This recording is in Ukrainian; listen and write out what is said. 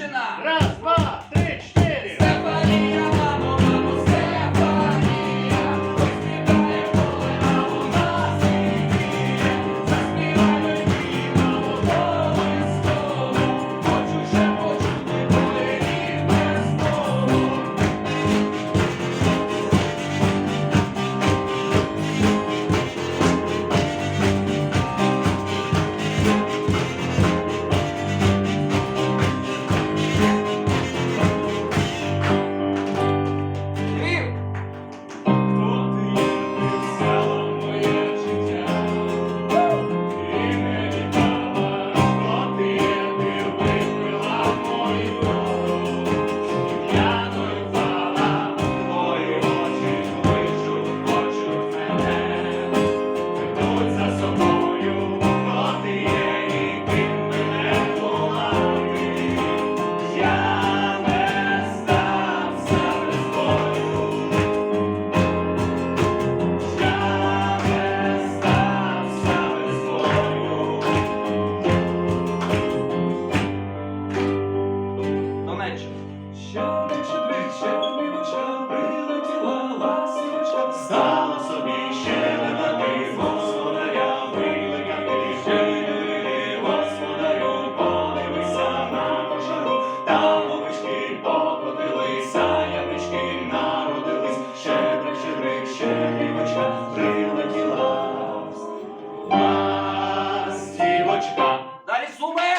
Дівчина! Раз! Ще ближче двічі мімочка прилетіла ласівочка, стала собі ще летати, господаря виликати, жили, господарю, подивися на пожару, там овечки покотилися, явички народились, ще щедрик, ще дівочка прилетіла. Ластівочка. Далі суми!